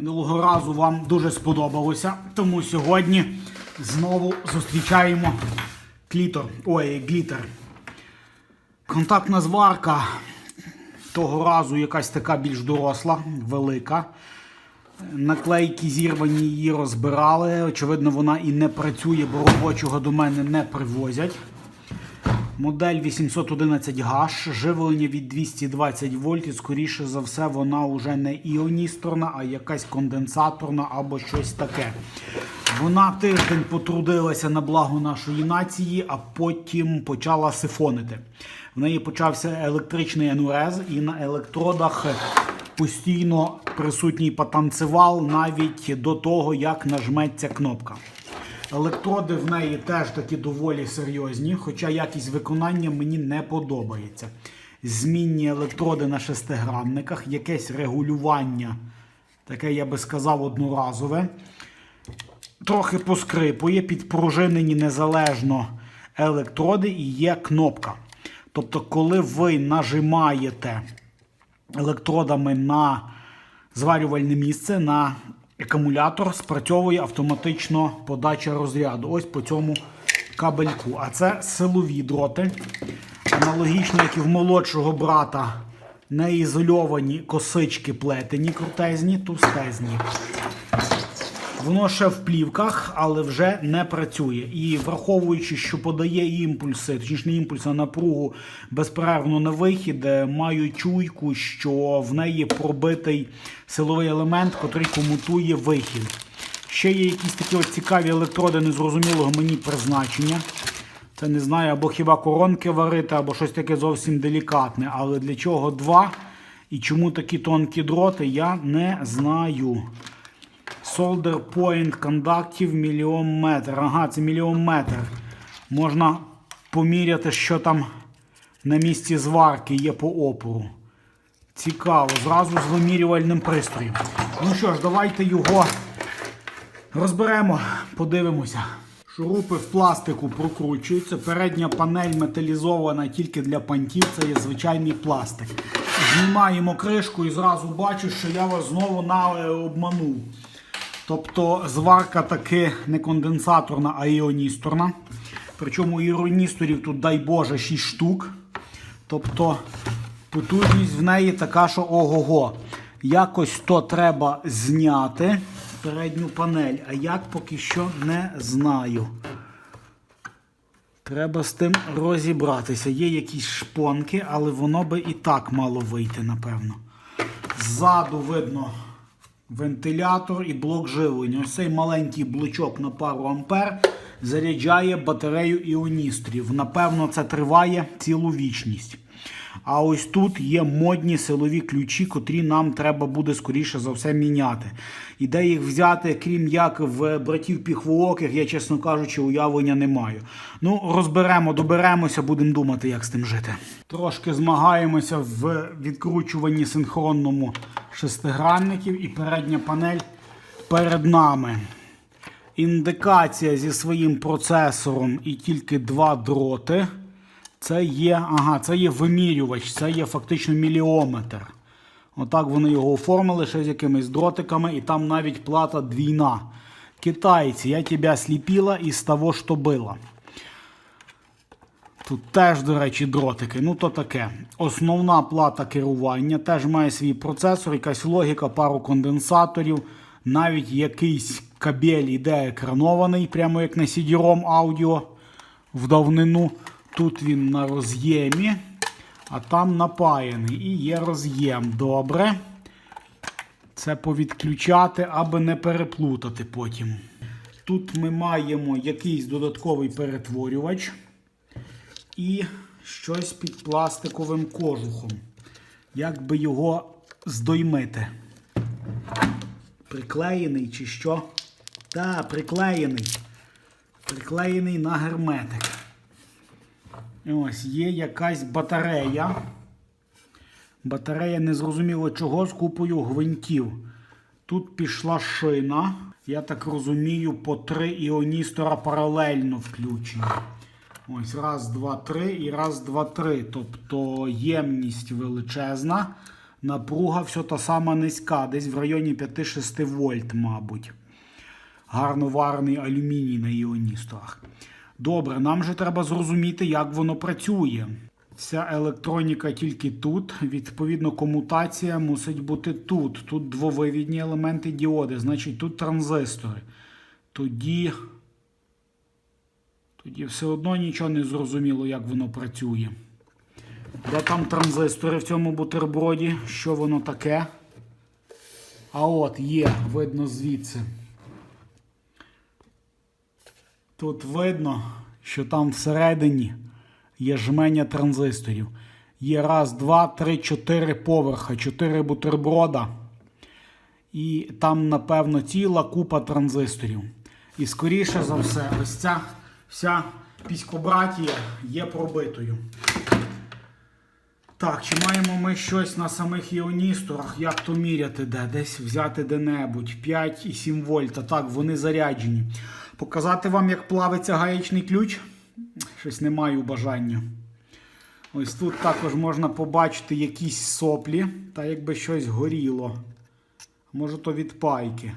Минулого разу вам дуже сподобалося, тому сьогодні знову зустрічаємо клітор. Ой, глітер. Контактна зварка того разу якась така більш доросла, велика. Наклейки зірвані її розбирали. Очевидно, вона і не працює, бо робочого до мене не привозять. Модель 811 гаш, живлення від 220 вольт, і скоріше за все, вона вже не іоністорна, а якась конденсаторна або щось таке. Вона тиждень потрудилася на благо нашої нації, а потім почала сифонити. В неї почався електричний енурез, і на електродах постійно присутній потанцевал навіть до того, як нажметься кнопка. Електроди в неї теж такі доволі серйозні, хоча якість виконання мені не подобається. Змінні електроди на шестигранниках, якесь регулювання, таке я би сказав, одноразове. Трохи поскрипує, підпружинені незалежно електроди і є кнопка. Тобто, коли ви нажимаєте електродами на зварювальне місце, на акумулятор, спрацьовує автоматично подача розряду. Ось по цьому кабельку. А це силові дроти. Аналогічно, як і в молодшого брата, неізольовані косички плетені, крутезні, тустезні. Воно ще в плівках, але вже не працює. І враховуючи, що подає імпульси, точніше не імпульси, а напругу безперервно на вихід, е, маю чуйку, що в неї пробитий силовий елемент, котрий комутує вихід. Ще є якісь такі от цікаві електроди незрозумілого мені призначення. Це не знаю, або хіба коронки варити, або щось таке зовсім делікатне. Але для чого два і чому такі тонкі дроти, я не знаю. Solder Point Conductive мільйон метр. Ага, це мільйон метр. Можна поміряти, що там на місці зварки є по опору. Цікаво, зразу з вимірювальним пристроєм. Ну що ж, давайте його розберемо, подивимося. Шурупи в пластику прокручуються. Передня панель металізована тільки для пантів, це є звичайний пластик. Знімаємо кришку і зразу бачу, що я вас знову на е, обманув. Тобто зварка таки не конденсаторна, а іоністорна. Причому іоністорів тут, дай Боже, 6 штук. Тобто потужність в неї така, що ого-го. Якось то треба зняти передню панель, а як поки що не знаю. Треба з тим розібратися. Є якісь шпонки, але воно би і так мало вийти, напевно. Ззаду видно вентилятор і блок живлення. Ось цей маленький блочок на пару ампер заряджає батарею іоністрів. Напевно, це триває цілу вічність. А ось тут є модні силові ключі, котрі нам треба буде скоріше за все міняти. І де їх взяти, крім як в братів піхвооких, я, чесно кажучи, уявлення не маю. Ну, розберемо, доберемося, будемо думати, як з тим жити. Трошки змагаємося в відкручуванні синхронному шестигранників і передня панель перед нами. Індикація зі своїм процесором і тільки два дроти. Це є, ага, це є вимірювач, це є фактично міліометр. Отак вони його оформили ще з якимись дротиками, і там навіть плата двійна. Китайці, я тебе сліпила із того, що було. Тут теж, до речі, дротики. Ну, то таке. Основна плата керування теж має свій процесор, якась логіка, пару конденсаторів. Навіть якийсь кабель іде екранований, прямо як на CD-ROM аудіо в давнину. Тут він на роз'ємі, а там напаяний. І є роз'єм. Добре. Це повідключати, аби не переплутати потім. Тут ми маємо якийсь додатковий перетворювач і щось під пластиковим кожухом. Як би його здоймити? Приклеєний чи що? Та, приклеєний. Приклеєний на герметик. Ось є якась батарея. Батарея незрозуміло чого з купою гвинтів. Тут пішла шина. Я так розумію, по три іоністора паралельно включені. Ось раз, два, три і раз, два, три. Тобто ємність величезна. Напруга все та сама низька, десь в районі 5-6 вольт, мабуть. Гарно варений алюміній на іоністорах. Добре, нам же треба зрозуміти, як воно працює. Вся електроніка тільки тут. Відповідно, комутація мусить бути тут. Тут двовивідні елементи діоди, значить тут транзистори. Тоді. Тоді все одно нічого не зрозуміло, як воно працює. Де там транзистори в цьому бутерброді? Що воно таке? А от є, видно звідси. Тут видно, що там всередині є жменя транзисторів. Є раз, два, три, чотири поверха, чотири бутерброда. І там, напевно, ціла купа транзисторів. І скоріше за все, ось ця вся піськобратія є пробитою. Так, чи маємо ми щось на самих іоністорах? Як то міряти де? Десь взяти де-небудь. 5,7 вольта. Так, вони заряджені. Показати вам, як плавиться гаячний ключ? Щось не маю бажання. Ось тут також можна побачити якісь соплі, та якби щось горіло. Може, то від пайки.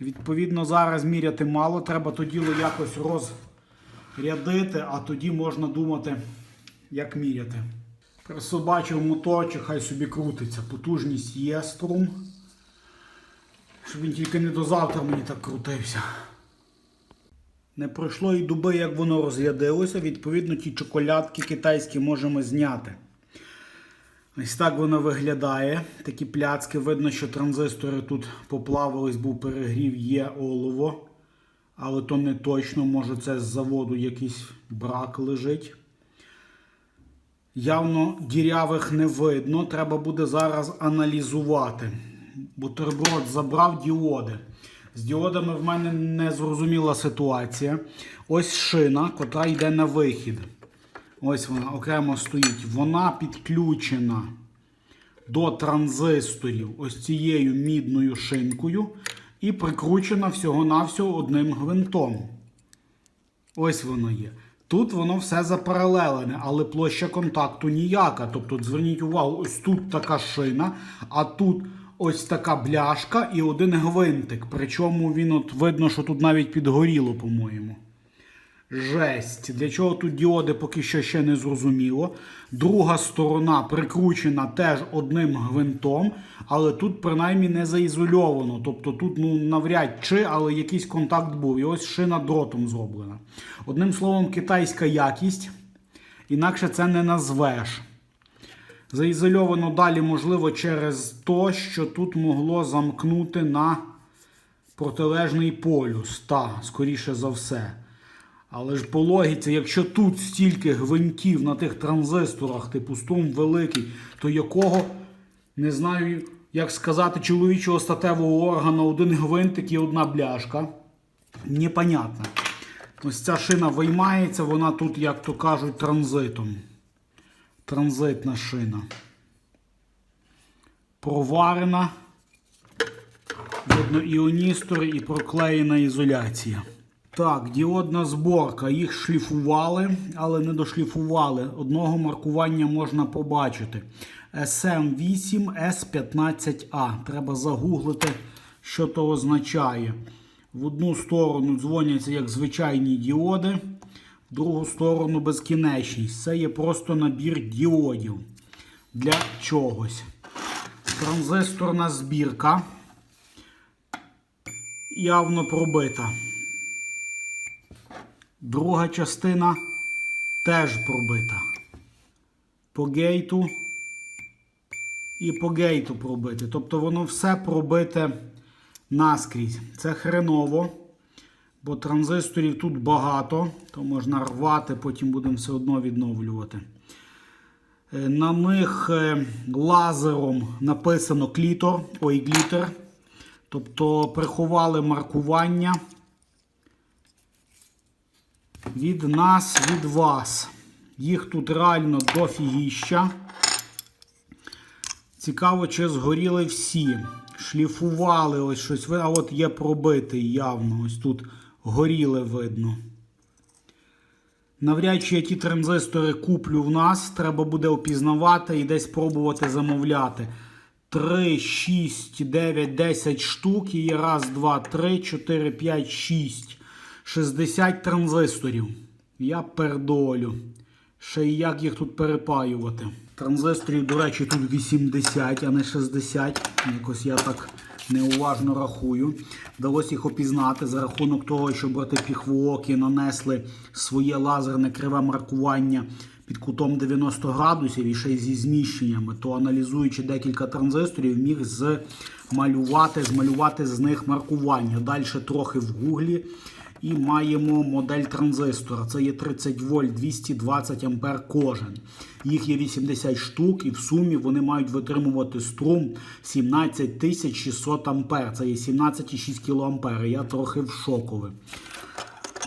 Відповідно, зараз міряти мало, треба то діло якось розрядити, а тоді можна думати, як міряти. Присобачив моторчик, хай собі крутиться. Потужність є струм. Щоб він тільки не до завтра мені так крутився. Не пройшло і доби, як воно розрядилося. Відповідно, ті чоколядки китайські можемо зняти. Ось так воно виглядає. Такі пляцки. Видно, що транзистори тут поплавились, був перегрів, є олово. Але то не точно, може це з заводу якийсь брак лежить. Явно дірявих не видно. Треба буде зараз аналізувати. Бутерброд забрав діоди. З діодами в мене незрозуміла ситуація. Ось шина, котра йде на вихід. Ось вона окремо стоїть. Вона підключена до транзисторів ось цією мідною шинкою і прикручена всього-навсього одним гвинтом. Ось воно є. Тут воно все запаралелене, але площа контакту ніяка. Тобто, зверніть увагу, ось тут така шина, а тут ось така бляшка і один гвинтик. Причому він от видно, що тут навіть підгоріло, по-моєму. Жесть. Для чого тут діоди поки що ще не зрозуміло. Друга сторона прикручена теж одним гвинтом, але тут принаймні не заізольовано. Тобто тут ну, навряд чи, але якийсь контакт був. І ось шина дротом зроблена. Одним словом, китайська якість. Інакше це не назвеш. Заізольовано далі, можливо, через те, що тут могло замкнути на протилежний полюс. Та, скоріше за все. Але ж по логіці, якщо тут стільки гвинтів на тих транзисторах, типу струм великий, то якого, не знаю, як сказати, чоловічого статевого органу один гвинтик і одна бляшка. Непонятно. Ось ця шина виймається, вона тут, як то кажуть, транзитом. Транзитна шина. Проварена. Видно іоністори і проклеєна ізоляція. Так, діодна зборка. Їх шліфували, але не дошліфували. Одного маркування можна побачити. SM8S15A. Треба загуглити, що то означає. В одну сторону дзвоняться як звичайні діоди, в другу сторону безкінечність. Це є просто набір діодів для чогось. Транзисторна збірка явно пробита. Друга частина теж пробита. По гейту і по гейту пробите. Тобто воно все пробите наскрізь. Це хреново, бо транзисторів тут багато, то можна рвати, потім будемо все одно відновлювати. Е, На них е, лазером написано клітор, ой, глітер. Тобто приховали маркування від нас, від вас. Їх тут реально дофігіща. Цікаво, чи згоріли всі. Шліфували ось щось. А от є пробитий явно. Ось тут горіли видно. Навряд чи я ті транзистори куплю в нас. Треба буде опізнавати і десь пробувати замовляти. 3, 6, 9, 10 штук. І є раз, два, три, 4, 5, 6. 60 транзисторів. Я пердолю. Ще й як їх тут перепаювати. Транзисторів, до речі, тут 80, а не 60. Якось я так неуважно рахую. Вдалося їх опізнати за рахунок того, що брати піхвооки нанесли своє лазерне криве маркування під кутом 90 градусів і ще й зі зміщеннями, то аналізуючи декілька транзисторів, міг змалювати, змалювати з них маркування. Далі трохи в гуглі. І маємо модель транзистора. Це є 30 вольт 220 ампер кожен. Їх є 80 штук, і в сумі вони мають витримувати струм 17 600 ампер. Це є 17,6 кілоампер. Я трохи в шокові.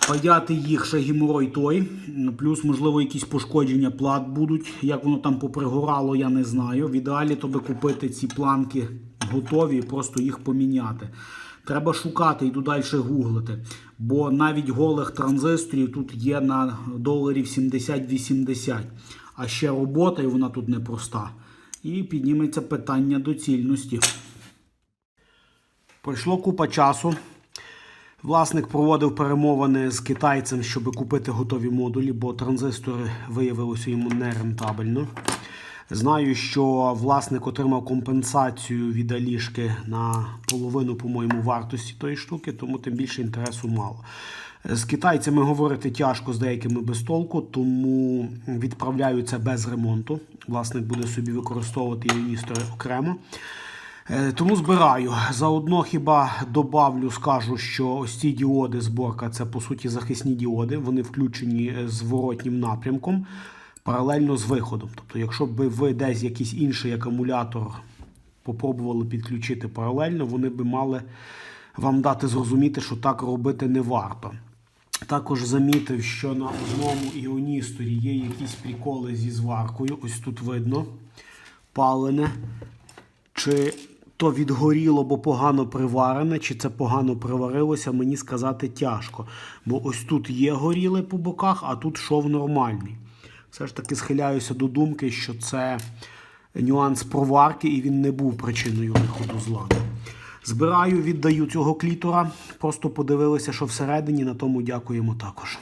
Паяти їх ще геморой той, плюс, можливо, якісь пошкодження плат будуть. Як воно там попригорало, я не знаю. В ідеалі то би купити ці планки готові і просто їх поміняти. Треба шукати, йду далі гуглити. Бо навіть голих транзисторів тут є на доларів 70-80. А ще робота, і вона тут непроста. І підніметься питання доцільності. Пройшло купа часу. Власник проводив перемовини з китайцем, щоб купити готові модулі, бо транзистори виявилися йому нерентабельно. Знаю, що власник отримав компенсацію від Алішки на половину, по-моєму, вартості тої штуки, тому тим більше інтересу мало. З китайцями говорити тяжко з деякими без толку, тому відправляю це без ремонту. Власник буде собі використовувати іоністори окремо. Е, Тому збираю. Заодно хіба добавлю, скажу, що ось ці діоди зборка це по суті захисні діоди. Вони включені е, зворотнім напрямком паралельно з виходом. Тобто, якщо б ви десь якийсь інший акумулятор попробували підключити паралельно, вони би мали вам дати зрозуміти, що так робити не варто. Також замітив, що на одному іоністорі є якісь приколи зі зваркою. Ось тут видно палене. Чи то відгоріло, бо погано приварене, чи це погано приварилося, мені сказати тяжко. Бо ось тут є горіле по боках, а тут шов нормальний. Все ж таки схиляюся до думки, що це нюанс проварки, і він не був причиною виходу з ладу. Збираю, віддаю цього клітора. Просто подивилися, що всередині, на тому дякуємо також.